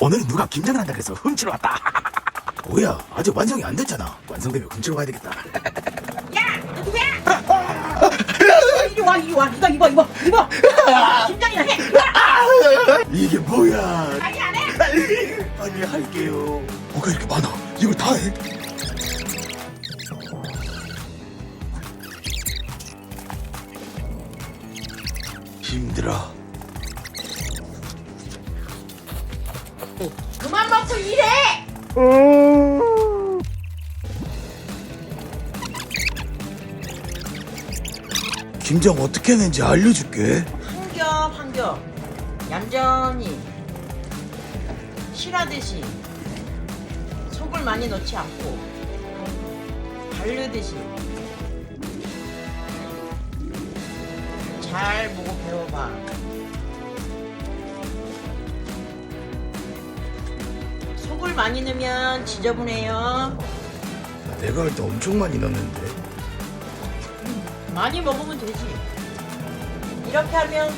오늘은 누가 김장을 한다 그래서 훔치러 왔다. 뭐야, 아직 완성이 안 됐잖아. 완성되면 훔치러 가야 되겠다. 야, 너 누구야? 이리 와, 이리 와. 이거 입어, 입어, 입어. 김장이나 해. 이게 뭐야? 아니 안 해. 아니, 할게요. 뭐가 이렇게 많아? 이걸 다 해? 힘들어. 그만 먹고 일해. 김장 어떻게 했는지 알려줄게. 한겹 한겹 얌전히 실하듯이 속을 많이 넣지 않고 바르듯이 잘 보고 배워봐. 속을 많이 넣으면 지저분해요. 내가 할 때 엄청 많이 넣었는데. 많이 먹으면 되지. 이렇게 하면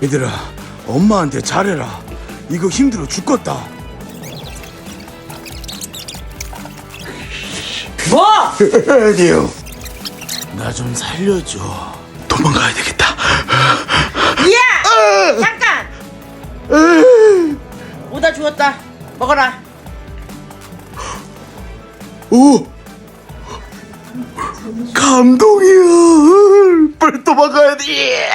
끝. 얘들아, 엄마한테 잘해라. 이거 힘들어 죽겠다. 뭐? 아니요. 나 좀 살려줘. 도망가야 되겠다. 오다 주웠다. 먹어라. 오! 감동이야. 빨리 도망가야 돼.